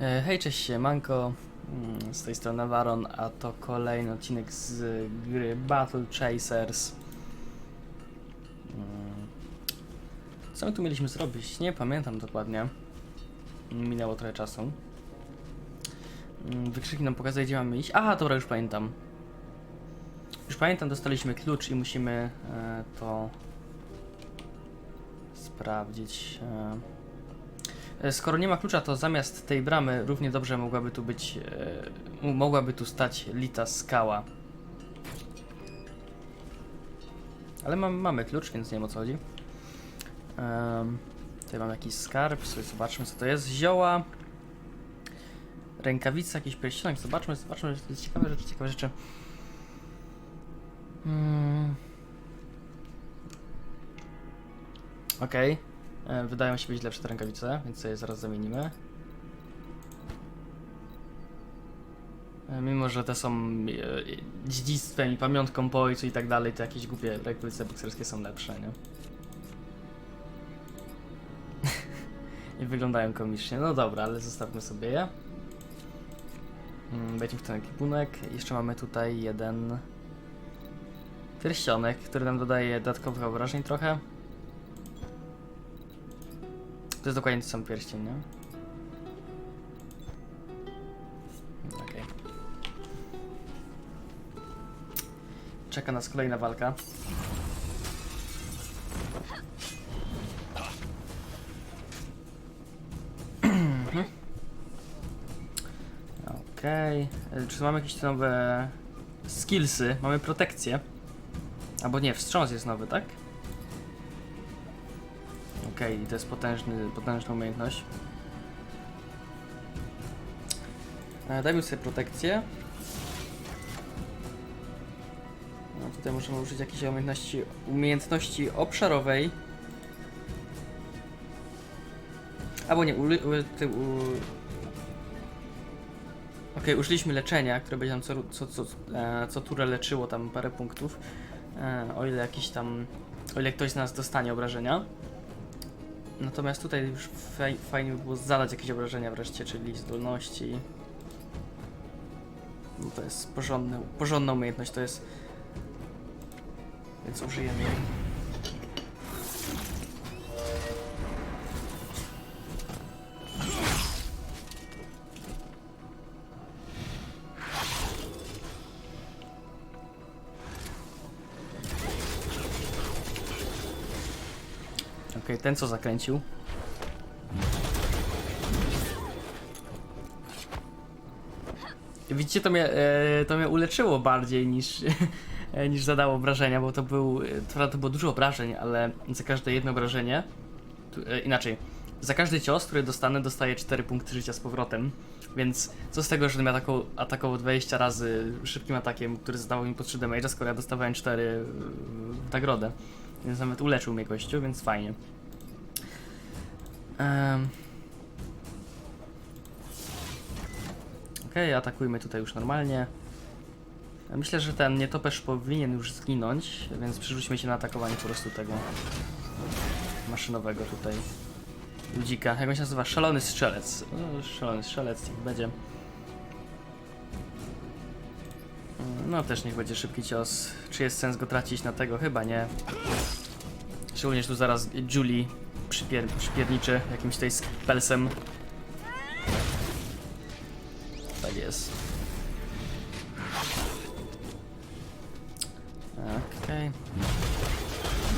E, Hej, cześć, siemanko. Mm, Z tej strony Waron, a to kolejny odcinek z gry Battle Chasers. Mm, Co my tu mieliśmy zrobić? Nie pamiętam dokładnie. Minęło trochę czasu. Mm, Wykrzyki nam pokazuje, gdzie mamy iść. Aha, dobra, już pamiętam. Już pamiętam, dostaliśmy klucz i musimy e, to sprawdzić. E, Skoro nie ma klucza, to zamiast tej bramy równie dobrze mogłaby tu być, e, mogłaby tu stać lita skała. Ale mam, mamy klucz, więc nie wiem o co chodzi. Em, tutaj mam jakiś skarb, sobie zobaczmy co to jest. Zioła, rękawica, jakiś pierścionek, zobaczmy, zobaczmy, ciekawe rzeczy, ciekawe rzeczy. Mm. Okej. E, Wydają się być lepsze te rękawice, więc sobie zaraz zamienimy. E, Mimo, że te są e, dziedzictwem i pamiątką po ojcu i tak dalej, to jakieś głupie rękawice bokserskie są lepsze, nie? I wyglądają komicznie. No dobra, ale zostawmy sobie je. Mm, Wejdźmy w ten ekwipunek. Jeszcze mamy tutaj jeden pierścionek, który nam dodaje dodatkowych obrażeń trochę. To jest dokładnie ten sam pierścień, nie? Okej. Czeka nas kolejna walka. Mhm. Okej. E, Czy mamy jakieś nowe skillsy? Mamy protekcję. Albo nie, wstrząs jest nowy, tak? Okej, to jest potężny, potężna umiejętność. E, Dajmy sobie protekcję. No, tutaj możemy użyć jakiejś umiejętności, umiejętności obszarowej. Albo nie, u, u, ty, u... Użyliśmy leczenia, które będzie nam co, co, co, e, co turę leczyło tam parę punktów. E, o ile jakiś tam, o ile ktoś z nas dostanie obrażenia. Natomiast tutaj już faj, fajnie by było zadać jakieś obrażenia wreszcie, czyli zdolności. No to jest porządny, porządna umiejętność, to jest. Więc użyjemy jej. Ten co zakręcił. Widzicie, to mnie, e, to mnie uleczyło bardziej niż, e, niż zadało obrażenia, bo to był, to, było dużo obrażeń, ale za każde jedno obrażenie, tu, e, inaczej, za każdy cios, który dostanę, dostaję 4 punkty życia z powrotem, więc co z tego, że mnie atakował, atakował 20 razy szybkim atakiem, który zadawał mi po 3 damage, skoro ja dostawałem 4 w nagrodę, więc nawet uleczył mnie gościu, więc fajnie. Em. Okej, atakujmy tutaj już normalnie. Myślę, że ten nietoperz powinien już zginąć, więc przerzućmy się na atakowanie po prostu tego maszynowego tutaj ludzika. Jak on się nazywa? Szalony strzelec. No, szalony strzelec, niech będzie. No też niech będzie szybki cios. Czy jest sens go tracić na tego? Chyba nie. Szczególnie, że tu zaraz Julie przypier przypierniczy jakimś tutaj spelsem. Tak jest. Okej.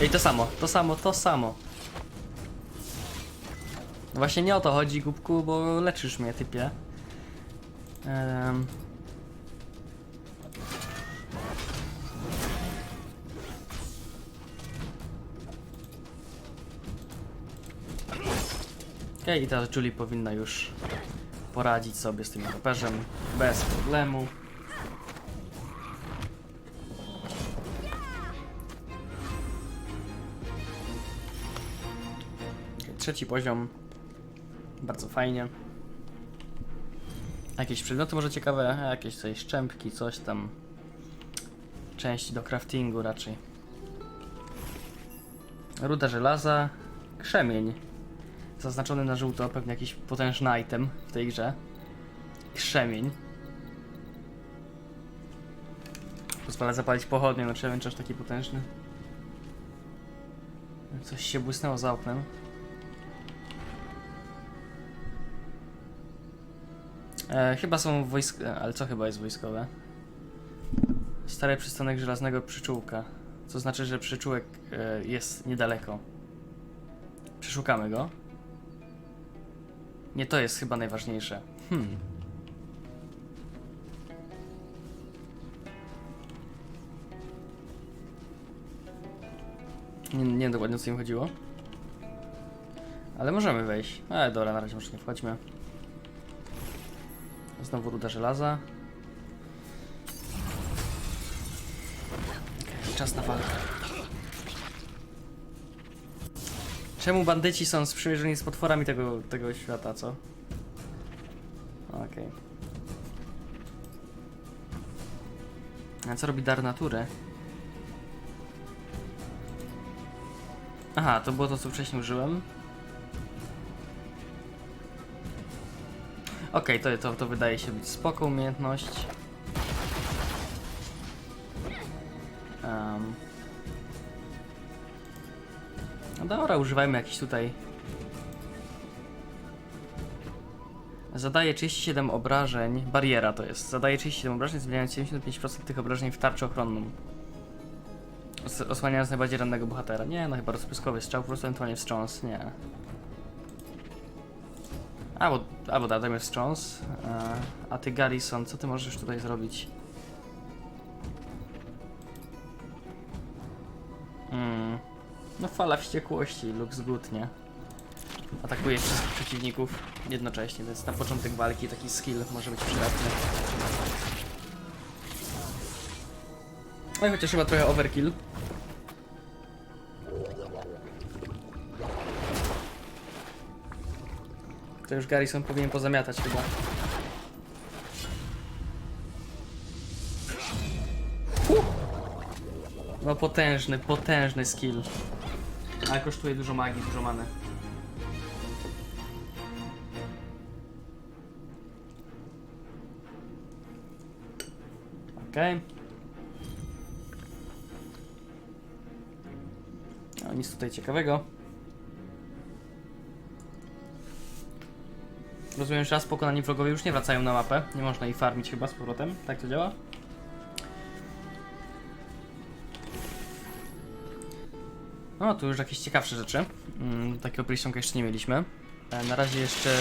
I to samo, to samo, to samo. Właśnie nie o to chodzi, głupku, bo leczysz mnie, typie. Um. I teraz Julie powinna już poradzić sobie z tym toperzem bez problemu. Trzeci poziom. Bardzo fajnie. Jakieś przedmioty może ciekawe, jakieś tutaj szczępki, coś tam. Części do craftingu raczej. Ruda żelaza, krzemień. Zaznaczony na żółto, pewnie jakiś potężny item w tej grze. Krzemień. Pozwala zapalić pochodnie, no trzeba aż taki potężny. Coś się błysnęło za oknem. E, chyba są wojsk... ale co chyba jest wojskowe? Stary przystanek żelaznego przyczółka. Co znaczy, że przyczółek e, jest niedaleko. Przeszukamy go. Nie to jest chyba najważniejsze. Hmm. Nie, nie dokładnie o co im chodziło. Ale możemy wejść. Ale dobra, na razie może nie wchodźmy. Znowu ruda żelaza. Czas na walkę. Czemu bandyci są sprzymierzeni z potworami tego, tego świata, co? Okej. A co robi dar natury? Aha, to było to, co wcześniej użyłem. Okej, to, to, to wydaje się być spoko umiejętność. Używajmy jakiś tutaj. Zadaje 37 obrażeń. Bariera to jest. Zadaje 37 obrażeń, zmieniając 75% tych obrażeń w tarczę ochronną. Os osłaniając najbardziej rannego bohatera. Nie, no chyba rozpryskowy strzał, po prostu ewentualnie wstrząs. Nie. Albo, albo da, dajmy wstrząs. E, a ty Garrison, co ty możesz tutaj zrobić? No fala wściekłości, looks good, nie? Atakuje wszystkich przeciwników jednocześnie, więc na początek walki taki skill może być przydatny. No i chociaż chyba trochę overkill. To już Garrison powinien pozamiatać chyba. No potężny, potężny skill. Ale kosztuje dużo magii, dużo many. Okej. Okay. nic tutaj ciekawego. Rozumiem, że raz pokonani wrogowie już nie wracają na mapę. Nie można ich farmić chyba z powrotem. Tak to działa? No, tu już jakieś ciekawsze rzeczy. Mm, takiego prisionka jeszcze nie mieliśmy. E, na razie jeszcze...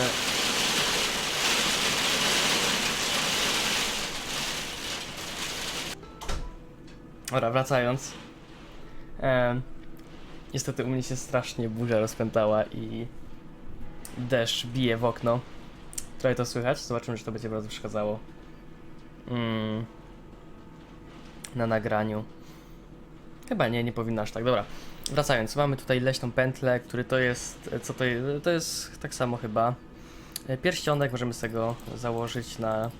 Dobra, wracając. E, niestety u mnie się strasznie burza rozpętała i deszcz bije w okno. Trochę to słychać, zobaczymy, czy to będzie bardzo przeszkadzało. Mm. Na nagraniu. Chyba nie, nie powinno aż tak. Dobra, wracając, mamy tutaj leśną pętlę, który to jest, co to jest, to jest tak samo chyba. E, Pierścionek możemy z tego założyć na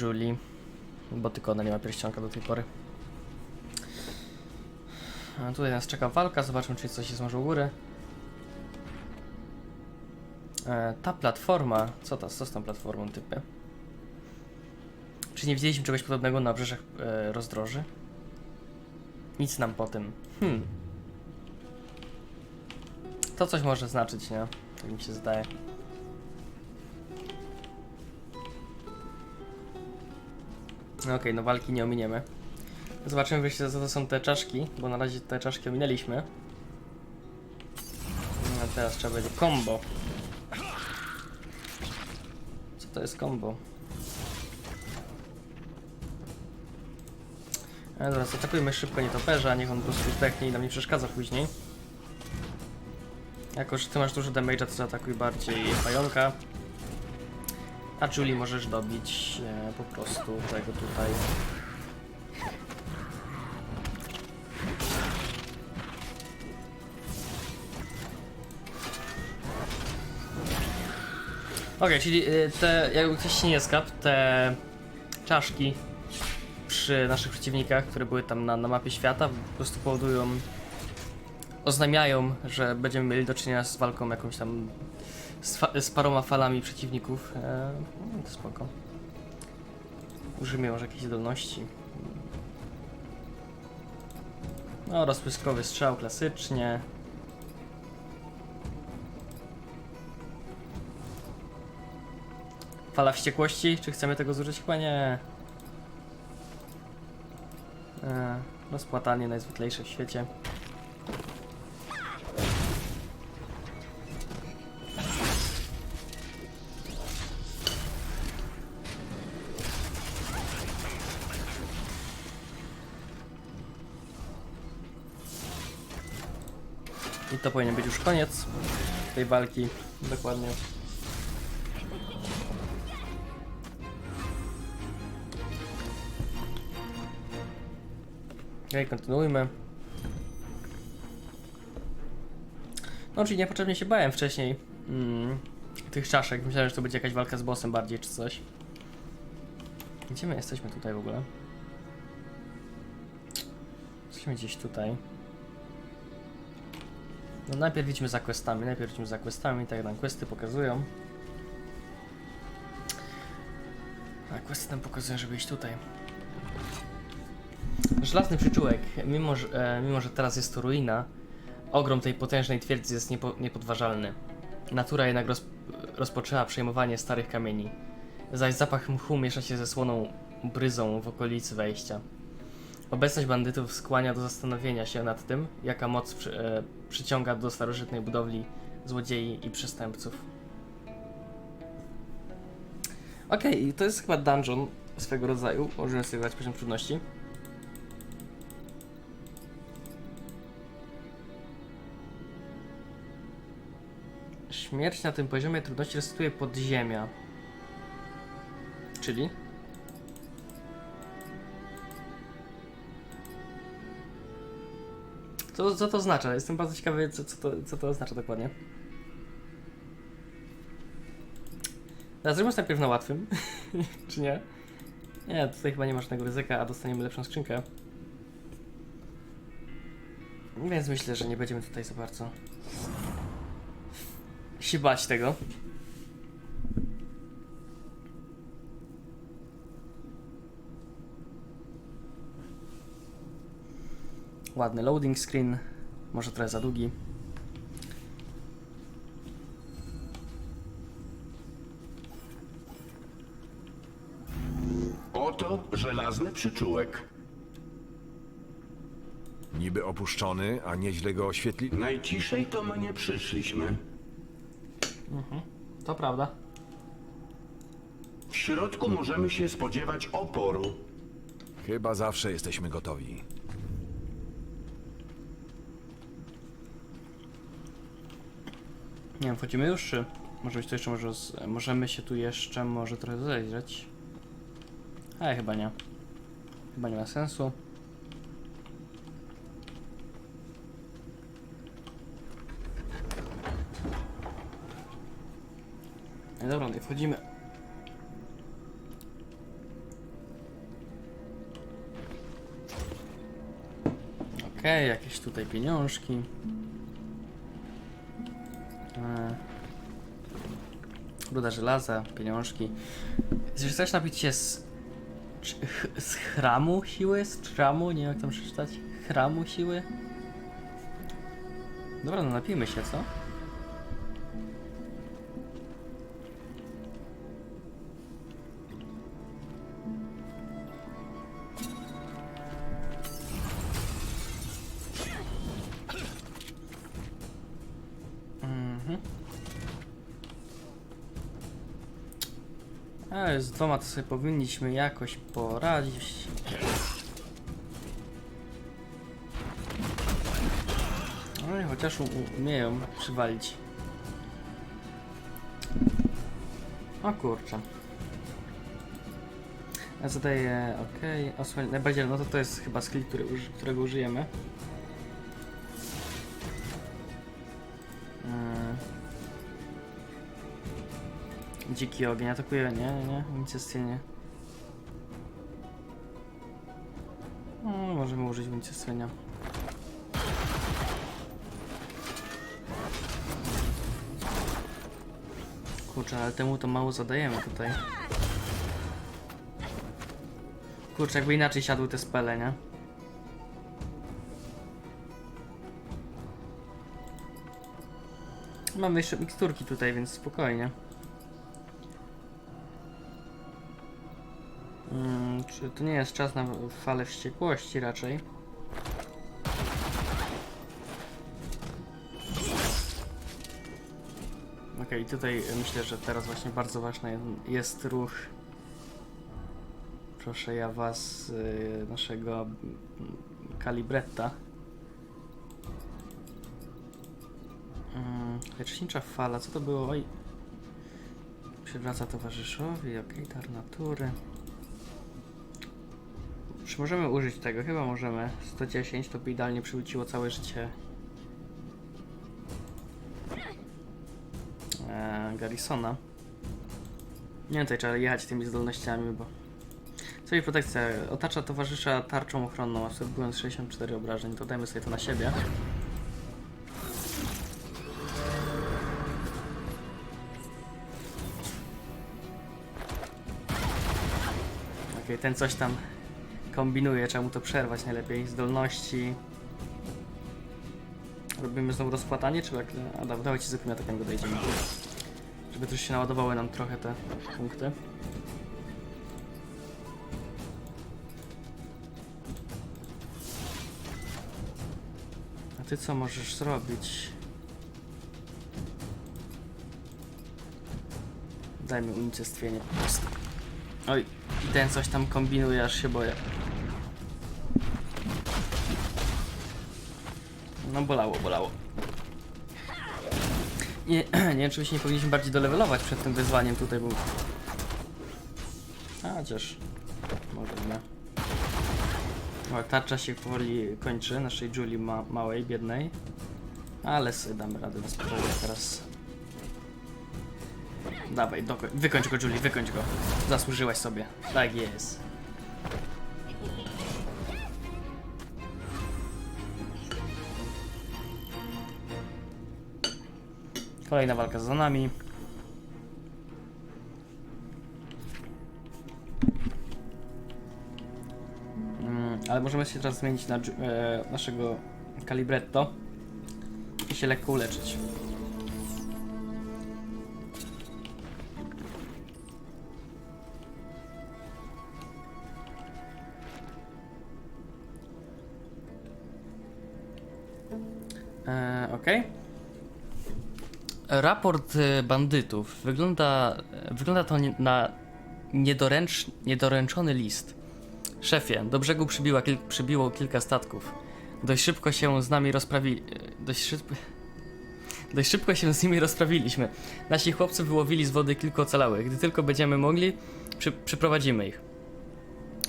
Julie, bo tylko ona nie ma pierścionka do tej pory. A tutaj nas czeka walka, zobaczmy czy coś jest może u góry. E, ta platforma, co to, co z tą platformą typy? Czy nie widzieliśmy czegoś podobnego na obrzeżach e, rozdroży? Nic nam po tym. Hmm. To coś może znaczyć, nie? Tak mi się zdaje. No Okej, no walki nie ominiemy. Zobaczymy wreszcie co to są te czaszki, bo na razie te czaszki ominęliśmy. No, A teraz trzeba będzie combo. Co to jest combo? E, dobra, zaatakujmy szybko nietoperza, niech on po prostu zdechnie i nam nie przeszkadza później. Jako, że ty masz dużo damage'a, to zaatakuj bardziej pająka. A Julie możesz dobić e, po prostu tego tutaj. Okej, czyli y, te, jakby ktoś się nie skapł, te czaszki przy naszych przeciwnikach, które były tam na, na mapie świata, po prostu powodują, oznajmiają, że będziemy mieli do czynienia z walką jakąś tam z, fa- z paroma falami przeciwników. E, no, spoko. Użyjmy może jakieś zdolności. No, rozpryskowy strzał klasycznie. Fala wściekłości? Czy chcemy tego zużyć? Chyba nie. E, rozpłatanie najzwyklejsze w świecie. I to powinien być już koniec tej walki. Dokładnie. Okej, kontynuujmy. No, czyli niepotrzebnie się bałem wcześniej mm, tych czaszek. Myślałem, że to będzie jakaś walka z bossem bardziej, czy coś. Gdzie my jesteśmy tutaj w ogóle? Jesteśmy gdzieś tutaj. No najpierw idźmy za questami, najpierw idźmy za questami, tak nam questy pokazują. A questy nam pokazują, żeby iść tutaj. Żelazny przyczółek, mimo że, e, mimo że teraz jest to ruina, ogrom tej potężnej twierdzy jest niepo, niepodważalny. Natura jednak roz, rozpoczęła przejmowanie starych kamieni, zaś zapach mchu miesza się ze słoną bryzą w okolicy wejścia. Obecność bandytów skłania do zastanowienia się nad tym, jaka moc przy, e, przyciąga do starożytnej budowli złodziei i przestępców. Okej, to jest chyba dungeon swego rodzaju. Możemy sobie dać poziom trudności. Śmierć na tym poziomie trudności resetuje podziemia. Czyli? Co, co to oznacza? Jestem bardzo ciekawy, co, co, to, co to oznacza dokładnie. Zróbmy sobie najpierw na łatwym. Czy nie? Nie, tutaj chyba nie ma żadnego ryzyka, a dostaniemy lepszą skrzynkę. Więc myślę, że nie będziemy tutaj za bardzo się bać tego. Ładny loading screen, może trochę za długi. Oto żelazny przyczółek. Niby opuszczony, a nieźle go oświetli. Najciszej to my nie przyszliśmy. To prawda. W środku możemy się spodziewać oporu. Chyba zawsze jesteśmy gotowi. Nie wiem, wchodzimy już, czy może być to jeszcze może z, możemy się tu jeszcze może trochę zajrzeć. Ale chyba nie. Chyba nie ma sensu. Dobra, no i wchodzimy. Okej, jakieś tutaj pieniążki. E, Ruda żelaza, pieniążki. Chcesz napić się z, z chramu siły? Z chramu? Nie wiem jak tam przeczytać. Chramu siły? Dobra, no napijmy się, co? Dwoma to sobie powinniśmy jakoś poradzić. No i chociaż umieją przywalić. O kurczę. Ja zadaję, okej, osłoń, najbardziej, no to to jest chyba skill, który, którego użyjemy. Mm. Dziki ogień atakuje, nie, nie, nie, unicestwienie. No, możemy użyć unicestwienia. Kurczę, ale temu to mało zadajemy tutaj. Kurczę, jakby inaczej siadły te spele, nie? Mamy jeszcze miksturki tutaj, więc spokojnie. To nie jest czas na falę wściekłości raczej? Okej, tutaj myślę, że teraz właśnie bardzo ważny jest ruch. Proszę ja was, y, naszego kalibretta. Mm, Lecznicza fala, co to było? Oj. Przywraca towarzyszowi, okej, dar natury. Czy możemy użyć tego? Chyba możemy. 110 to by idealnie przywróciło całe życie e, Garrisona. Nie wiem, tutaj trzeba jechać tymi zdolnościami, bo... Sobie protekcja. Otacza towarzysza tarczą ochronną, absorbując 64 obrażeń. To dajmy sobie to na siebie. Okej, ten coś tam kombinuje, trzeba mu to przerwać najlepiej. Zdolności. Robimy znowu rozpłatanie, czy jak... A dobra, dawajcie zwykłym atakiem go dojdziemy. Żeby też się naładowały nam trochę te punkty. A ty co możesz zrobić? Dajmy unicestwienie po prostu. Oj, i ten coś tam kombinuje, aż się boję. No bolało, bolało. Nie, nie wiem, czy nie powinniśmy bardziej dolevelować przed tym wyzwaniem tutaj, bo... A, chociaż... Może nie. O, tarcza się powoli kończy, naszej Julii ma małej, biednej. Ale sobie damy radę bez problemu teraz. Dawaj, wykończ go Julie, wykończ go. Zasłużyłaś sobie. Tak jest. Kolejna walka za nami. Mm, ale możemy się teraz zmienić na e, naszego Calibretto i się lekko uleczyć. Raport e, bandytów. Wygląda, wygląda to na niedoręcz, niedoręczony list. Szefie, do brzegu przybiła kil, przybiło kilka statków. Dość szybko się z nami rozprawili. e, Dość szybko. Dość szybko się z nimi rozprawiliśmy. Nasi chłopcy wyłowili z wody kilku ocalałych. Gdy tylko będziemy mogli, przy, przyprowadzimy ich.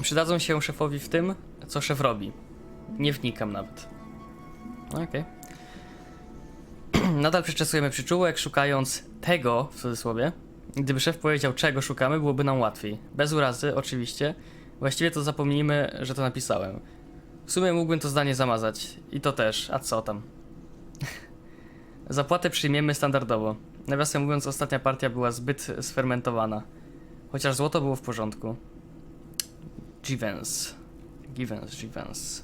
Przydadzą się szefowi w tym, co szef robi. Nie wnikam nawet. Okej. Nadal przeczesujemy przyczółek, szukając tego, w cudzysłowie. Gdyby szef powiedział, czego szukamy, byłoby nam łatwiej. Bez urazy, oczywiście. Właściwie to zapomnijmy, że to napisałem. W sumie mógłbym to zdanie zamazać. I to też, a co tam? Zapłatę przyjmiemy standardowo. Nawiasem mówiąc, ostatnia partia była zbyt sfermentowana. Chociaż złoto było w porządku. Givens. Givens, Givens.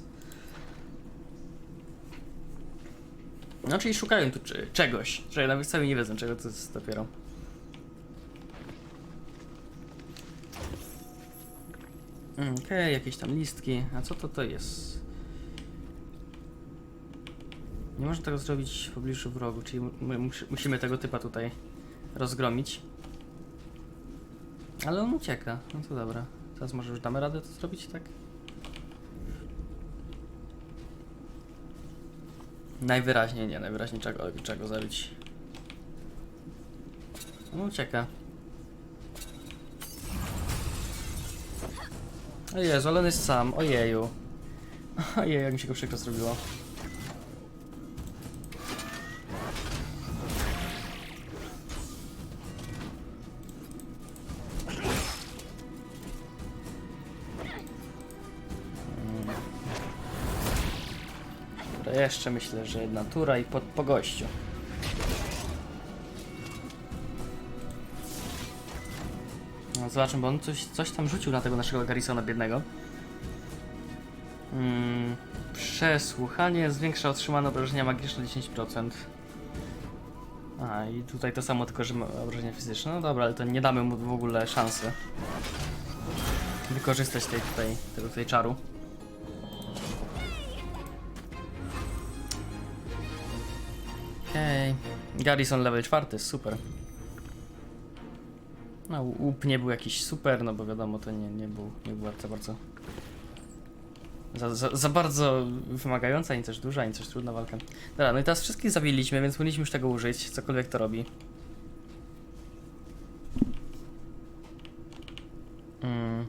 No, czyli szukają tu czegoś. Że nawet sami nie wiedzą, czego to jest dopiero. Okej, jakieś tam listki. A co to to jest? Nie można tego zrobić w pobliżu wrogu, czyli mu- my mus- musimy tego typa tutaj rozgromić. Ale on ucieka. No to dobra. Teraz może już damy radę to zrobić, tak? Najwyraźniej nie, najwyraźniej czego, czego zabić. On ucieka. O Jezu, ale on jest sam, ojeju. Ojej, jak mi się go przykro zrobiło. Jeszcze myślę, że natura i po, po gościu. No, zobaczmy, bo on coś, coś tam rzucił na tego naszego Garrisona biednego. Mm, przesłuchanie zwiększa otrzymane obrażenia magiczne 10%. A i tutaj to samo, tylko że ma obrażenia fizyczne. No dobra, ale to nie damy mu w ogóle szansy wykorzystać tej tutaj, tego tutaj czaru. Garrison level 4, super. No, łup nie był jakiś super, no bo wiadomo, to nie, nie, był, nie była za bardzo. Za, za, za bardzo wymagająca, ani też duża, ani też trudna walka. Dobra, no i teraz wszystkich zabiliśmy, więc powinniśmy już tego użyć, cokolwiek to robi. Mm.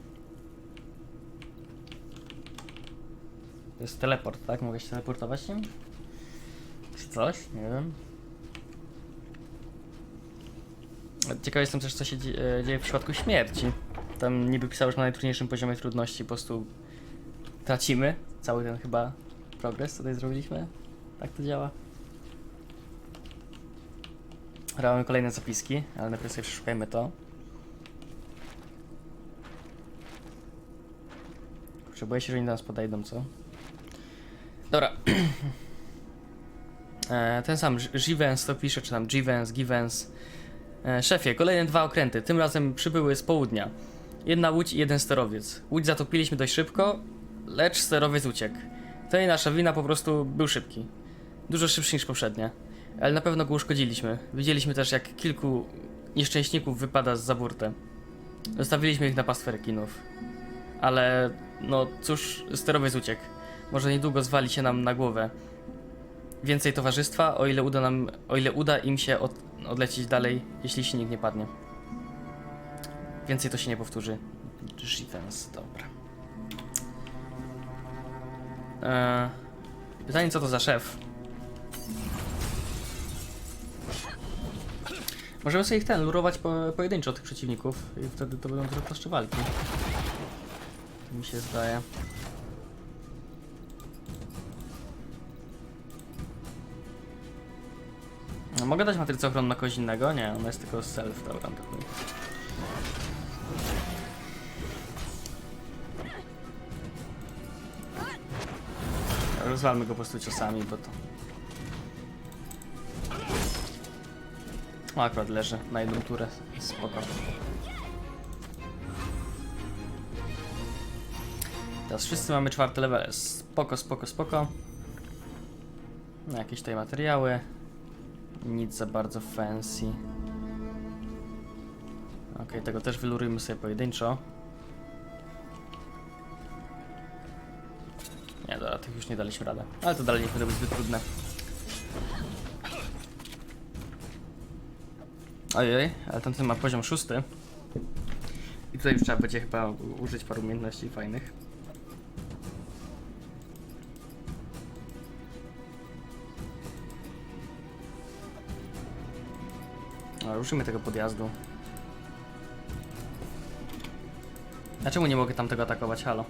To jest teleport, tak? Mogę się teleportować? Czy coś? Nie wiem. Ciekaw jestem też, co się dzie- e, dzieje w przypadku śmierci. Tam niby pisało, że na najtrudniejszym poziomie trudności po prostu tracimy cały ten chyba progres, tutaj zrobiliśmy. Tak to działa. Mamy kolejne zapiski, ale najpierw sobie przeszukajmy to. Kurczę, boję się, że oni do nas podejdą, co? Dobra. e, ten sam Givens to pisze, czy tam Givens, Givens. E, szefie, kolejne dwa okręty, tym razem przybyły z południa. Jedna łódź i jeden sterowiec. Łódź zatopiliśmy dość szybko, lecz sterowiec uciekł. To nie nasza wina, po prostu był szybki. Dużo szybszy niż poprzednia. Ale na pewno go uszkodziliśmy. Widzieliśmy też, jak kilku nieszczęśników wypada z za burtę. Zostawiliśmy ich na pastwę rekinów. Ale, no cóż, sterowiec uciekł. Może niedługo zwali się nam na głowę. Więcej towarzystwa, o ile uda nam, o ile uda im się od, odlecieć dalej, jeśli silnik nie padnie. Więcej to się nie powtórzy. Defense, dobra. Eee, pytanie, co to za szef? Możemy sobie ich ten, lurować po, pojedynczo tych przeciwników i wtedy to będą trochę prostsze walki. Tak mi się zdaje. No, mogę dać matrycę ochronną na kogoś innego? Nie, ona jest tylko self, dobra, to chuj. Rozwalmy go po prostu ciosami, bo to... O, akurat leży na jedną turę, spoko. Teraz wszyscy mamy czwarte level, spoko, spoko, spoko. No, jakieś tutaj materiały. Nic za bardzo fancy. Ok, tego też wylurujmy sobie pojedynczo. Nie, dobra, tych już nie daliśmy radę. Ale to dalej nie powinno być zbyt trudne. Ojej, ale tamten ma poziom szósty. I tutaj już trzeba będzie chyba użyć paru umiejętności fajnych. No, ruszymy tego podjazdu. Dlaczego nie mogę tamtego atakować? Halo.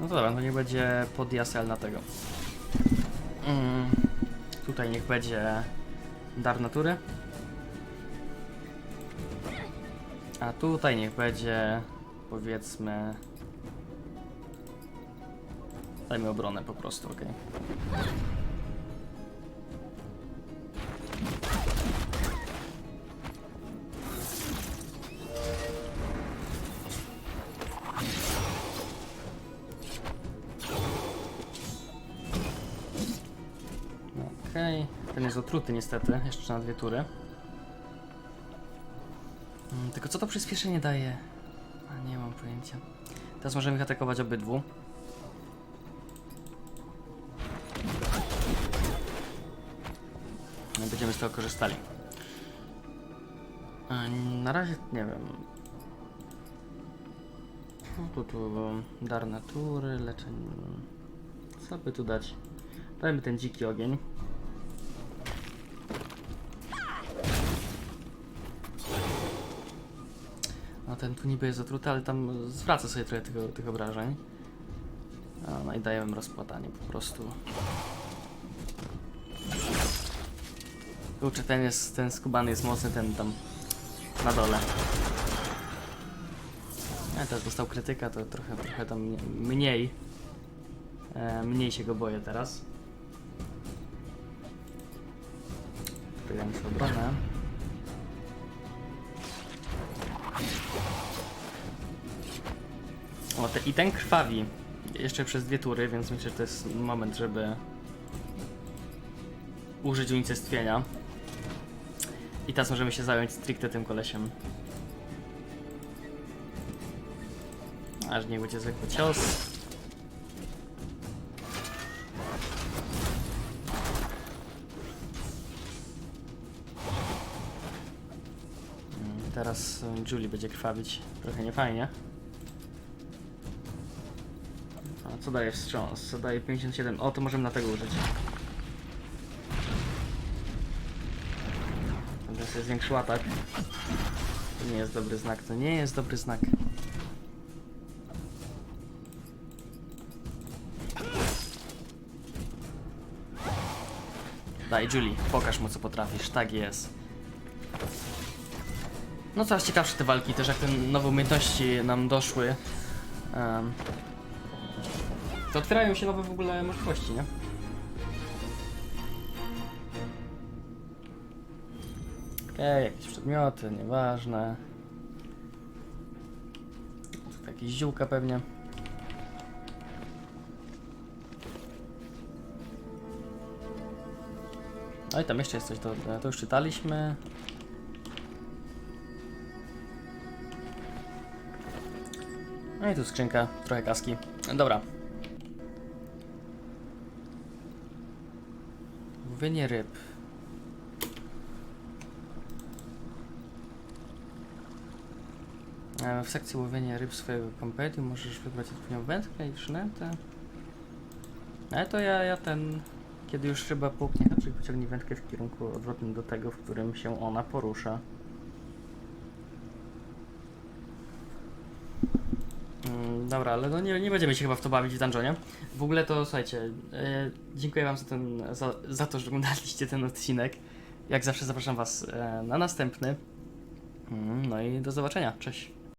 No to dobra, to niech będzie podjazd na tego. Mm, tutaj niech będzie dar natury. A tutaj niech będzie powiedzmy. Dajmy obronę po prostu, ok. Okej, ten jest otruty niestety, jeszcze na dwie tury. Mm, tylko co to przyspieszenie daje? A nie mam pojęcia. Teraz możemy ich atakować obydwu. No będziemy z tego korzystali. A, Na razie nie wiem. No tu, tu dar natury, leczenie. Co by tu dać? Dajmy ten dziki ogień. Ten tu niby jest zatruty, ale tam zwraca sobie trochę tych obrażeń. No i dajemy rozpłatanie po prostu. Kurczę, ten jest, ten skubany jest mocny, ten tam na dole. Ja też dostał krytyka, to trochę, trochę tam mnie- mniej. E, mniej się go boję teraz. Wpieramy się obronę. O, te, i ten krwawi jeszcze przez dwie tury, więc myślę, że to jest moment, żeby użyć unicestwienia. I teraz możemy się zająć stricte tym kolesiem. Aż nie będzie zwykły cios. Mm, Teraz y, Julie będzie krwawić. Trochę niefajnie. A co daje wstrząs? Co daje 57? O, to możemy na tego użyć. Teraz jest większy atak. To nie jest dobry znak, to nie jest dobry znak. Daj, Julie, pokaż mu co potrafisz. Tak jest. No coraz ciekawsze te walki, też jak te nowe umiejętności nam doszły. em, to otwierają się nowe w ogóle możliwości, nie? Okej, jakieś przedmioty, nieważne. Tu jakieś ziółka pewnie. No i tam jeszcze jest coś do... To już czytaliśmy. No i tu skrzynka, trochę kaski. Dobra. Łowienie ryb. E, W sekcji łowienia ryb swojego kompendium możesz wybrać odpowiednią wędkę i przynętę. Ale to ja, ja ten... Kiedy już ryba połknie haczyk, wyciągnij wędkę w kierunku odwrotnym do tego, w którym się ona porusza. Mm, Dobra, ale no nie, nie będziemy się chyba w to bawić w dungeonie. W ogóle to słuchajcie, e, dziękuję wam za, ten, za, za to, że oglądaliście ten odcinek. Jak zawsze zapraszam was e, na następny. Mm, No i do zobaczenia. Cześć.